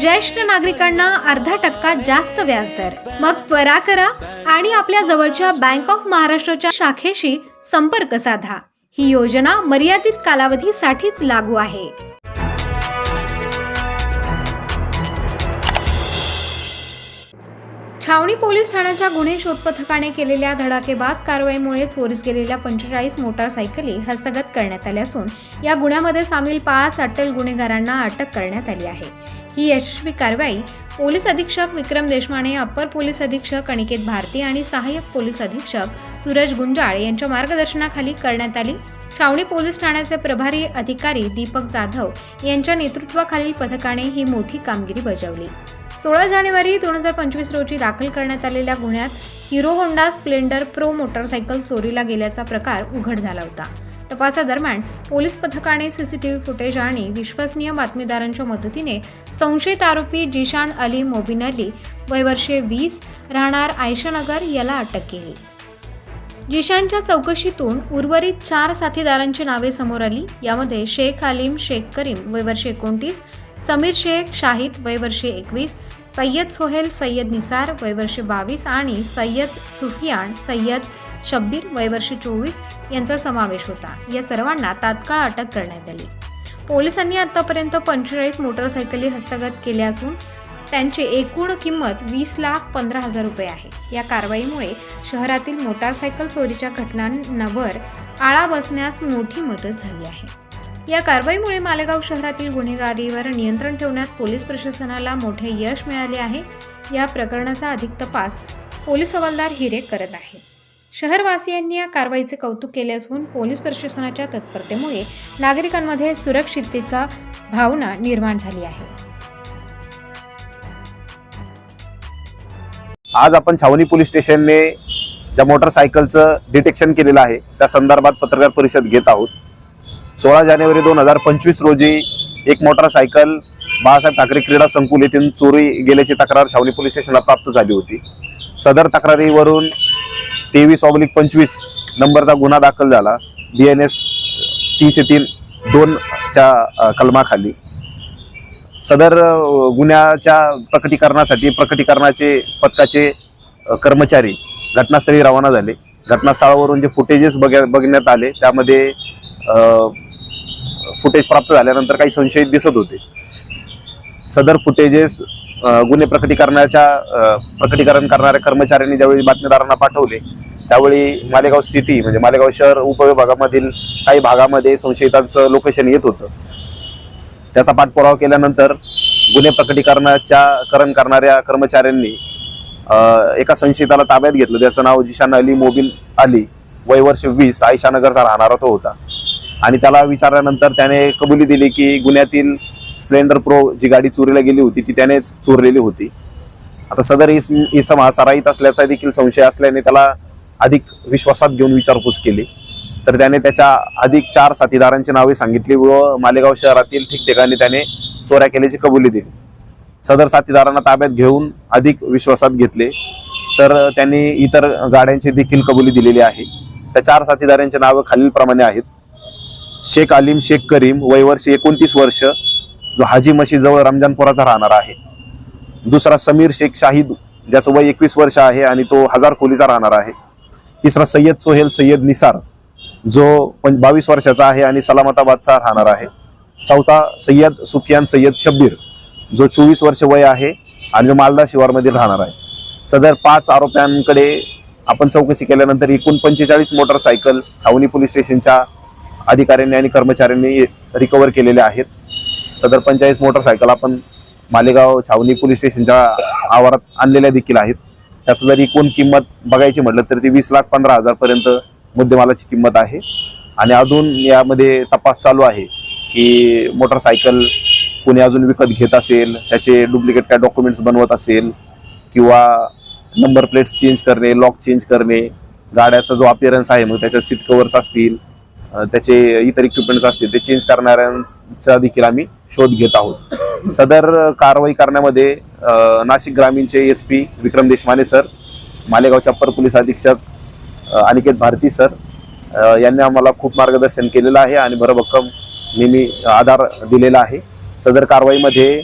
ज्येष्ठ नागरिकांना अर्धा टक्का जास्त व्याजदर. मग त्वरा करा आणि आपल्या जवळच्या बँक ऑफ महाराष्ट्राच्या शाखेशी संपर्क साधा. ही योजना मर्यादित कालावधीसाठीच लागू आहे. छावणी पोलीस ठाण्याच्या गुन्हे शोध पथकाने केलेल्या धडाकेबाज कारवाईमुळे चोरीस गेलेल्या पंचेचाळीस मोटारसायकली हस्तगत करण्यात आल्या असून या गुन्ह्यामध्ये सामील पाच अट्टल गुन्हेगारांना अटक करण्यात आली आहे. ही यशस्वी कारवाई पोलीस अधीक्षक विक्रम देशमाने अप्पर पोलीस अधीक्षक अनिकेत भारती आणि सहाय्यक पोलीस अधीक्षक सूरज गुंजाळ यांच्या मार्गदर्शनाखाली करण्यात आली. छावणी पोलीस ठाण्याचे प्रभारी अधिकारी दीपक जाधव यांच्या नेतृत्वाखालील पथकाने ही मोठी कामगिरी बजावली. सोळा जानेवारी दोन हजार पंचवीस रोजी दाखल करण्यात आलेल्या गुन्ह्यात Hero Honda Splendor Pro motorcycle चोरीला गेल्याचा प्रकार उघड झाला होता. तपासादरम्यान पोलीस पथकाने सीसीटीव्ही फुटेज आणि विश्वसनीय बातमीदारांच्या मदतीने संशयित आरोपी जिशान अली मोबिन अली वयवर्षे वीस राहणार आयशानगर याला अटक केली. जिशानच्या चौकशीतून उर्वरित चार साथीदारांची नावे समोर आली. यामध्ये शेख आलिम शेख करीम वयवर्षे एकोणतीस समीर शेख शाहिद वयवर्षे एकवीस सय्यद सोहेल सय्यद निसार वयवर्षे बावीस आणि सय्यद सुफियान सय्यद शब्बीर वयवर्षी चोवीस यांचा समावेश होता. या सर्वांना तात्काळ अटक करण्यात आली. पोलिसांनी आतापर्यंत पंचेचाळीस मोटरसायकली हस्तगत केल्या असून त्यांची एकूण किंमत वीस लाख पंधरा हजार रुपये आहे. या कारवाईमुळे शहरातील मोटारसायकल चोरीच्या घटनांवर आळा बसण्यास मोठी मदत झाली आहे. या कारवाईमुळे मालेगाव शहरातील गुन्हेगारीवर नियंत्रण ठेवण्यात पोलीस प्रशासनाला मोठे यश मिळाले आहे. या प्रकरणाचा अधिक तपास पोलीस हवालदार हिरे करत आहेत. शहरवासियांनी या कारवाईचे कौतुक केले असून पोलीस प्रशासनाच्या तत्परतेमुळे नागरिकांमध्ये सुरक्षिततेचा भावना निर्माण झाली आहे. आज आपण छावणी पोलीस स्टेशनने ज्या मोटरसायकलचं डिटेक्शन केलेलं आहे त्या संदर्भात पत्रकार परिषद घेत आहोत. सोळा जानेवारी दोन हजार पंचवीस रोजी एक मोटरसायकल बाळासाहेब ठाकरे क्रीडा संकुल येथून चोरी गेल्याची तक्रार छावणी पोलीस स्टेशनला प्राप्त झाली होती. सदर तक्रारीवरून तेवीस ऑब्लिक पंचवीस नंबरचा गुन्हा दाखल झाला. बी एन एस तीनशे तीन दोनच्या कलमाखाली. सदर गुन्ह्याच्या प्रकटीकरणासाठी प्रकटीकरणाचे पथकाचे कर्मचारी घटनास्थळी रवाना झाले. घटनास्थळावरून जे फुटेजेस बघ बघण्यात आले त्यामध्ये फुटेज प्राप्त झाल्यानंतर काही संशयित दिसत होते. सदर फुटेजेस गुन्हे प्रकटीकरणाच्या प्रकटीकरण करणाऱ्या कर्मचाऱ्यांनी ज्यावेळी बातमीदारांना पाठवले त्यावेळी मालेगाव सिटी म्हणजे मालेगाव शहर उपविभागामधील काही भागामध्ये संशयितांचं लोकेशन येत होतं. त्याचा पाठपुरावा केल्यानंतर गुन्हे प्रकटीकरणाच्या करण करणाऱ्या कर्मचाऱ्यांनी एका संशयिताला ताब्यात घेतलं. त्याचं नाव जिशान अली मोबिल अली वय वर्ष वीस आयशानगरचा राहणारा तो होता. आणि त्याला विचारल्यानंतर त्याने कबुली दिली की गुन्ह्यातील स्प्लेंडर प्रो जी गाडी चोरीला गेली होती ती त्यानेच चोरलेली होती. आता सदर इस इसम हा सराईत असल्याचा देखील संशय असल्याने त्याला अधिक विश्वासात घेऊन विचारपूस केली. तर त्याने त्याच्या अधिक चार साथीदारांची नावे सांगितली व मालेगाव शहरातील ठिकठिकाणी त्याने चोऱ्या केल्याची कबुली दिली. सदर साथीदारांना ताब्यात घेऊन अधिक विश्वासात घेतले. तर त्यांनी इतर गाड्यांची देखील कबुली दिलेली आहे. त्या चार साथीदारांची नावं खालीलप्रमाणे आहेत. शेख आलिम शेख करीम वयवर्षी एकोणतीस वर्ष जो हाजी मशीजवळ रमजानपुराचा राहणार आहे. दुसरा समीर शेख शाहिद ज्याचं वय एकवीस वर्ष आहे आणि तो हजार खोलीचा राहणार आहे. तिसरा सय्यद सोहेल सय्यद निसार जो पण बावीस वर्षाचा आहे आणि सलामताबादचा राहणार आहे. चौथा सय्यद सुफियान सय्यद शब्बीर जो चोवीस वर्ष वय आहे आणि जो मालदा शिवारमध्ये राहणार आहे. सदर पाच आरोप्यांकडे आपण चौकशी केल्यानंतर एकूण पंचेचाळीस मोटरसायकल छावणी पोलीस स्टेशनच्या अधिकाऱ्यांनी आणि कर्मचाऱ्यांनी रिकवर केलेल्या आहेत. सदर पंचेचाळीस मोटरसायकल आपण मालेगाव छावणी पोलीस स्टेशनच्या आवारात आणलेल्या देखील आहेत त्याचं जर एकूण किंमत बघायची म्हटलं तर ती वीस लाख पंधरा हजारपर्यंत मुद्देमालाची किंमत आहे. आणि अजून यामध्ये तपास चालू आहे की मोटरसायकल कोणी अजून विकत घेत असेल त्याचे डुप्लिकेट काय डॉक्युमेंट्स बनवत असेल किंवा नंबर प्लेट्स चेंज करणे लॉक चेंज करणे गाड्याचा जो अपिअरन्स आहे मग त्याच्या सीट कव्हर्स असतील त्याचे इतर इक्विपमेंट्स असतील ते चेंज करणाऱ्यांचा देखील आम्ही शोध घेत आहोत. सदर कारवाई करण्यामध्ये नाशिक ग्रामीणचे S P Vikram Deshmane sir मालेगावचे upper police अधीक्षक अनिकेत भारती सर यांनी आम्हाला खूप मार्गदर्शन केलेलं आहे आणि भरभक्कम नेहमी आधार दिलेला आहे. सदर कारवाईमध्ये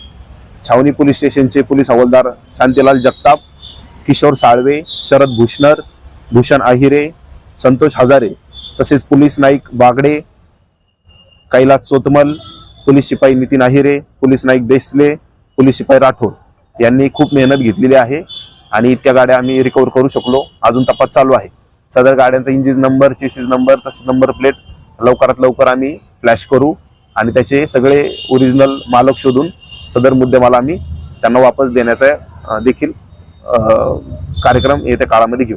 छावणी पोलीस स्टेशनचे पोलीस हवालदार शांतीलाल जगताप किशोर साळवे शरद भूषणर भूषण आहिरे संतोष हजारे तसेच पोलीस नाईक बागडे कैलास चोतमल पोलीस शिपाई नितीन आहिरे पोलीस नाईक देसले पोलीस शिपाई राठोड यांनी खूप मेहनत घेतलेली आहे आणि इतक्या गाड्या आम्ही रिकवर करू शकलो. अजून तपास चालू आहे. सदर गाड्यांचा इंजिन नंबर चेसिस नंबर तसेच नंबर प्लेट लवकरात लवकर आम्ही फ्लॅश करू आणि त्याचे सगळे ओरिजिनल मालक शोधून सदर मुद्देमाला आम्ही त्यांना वापस देण्याचा देखील कार्यक्रम येत्या काळामध्ये घेऊ.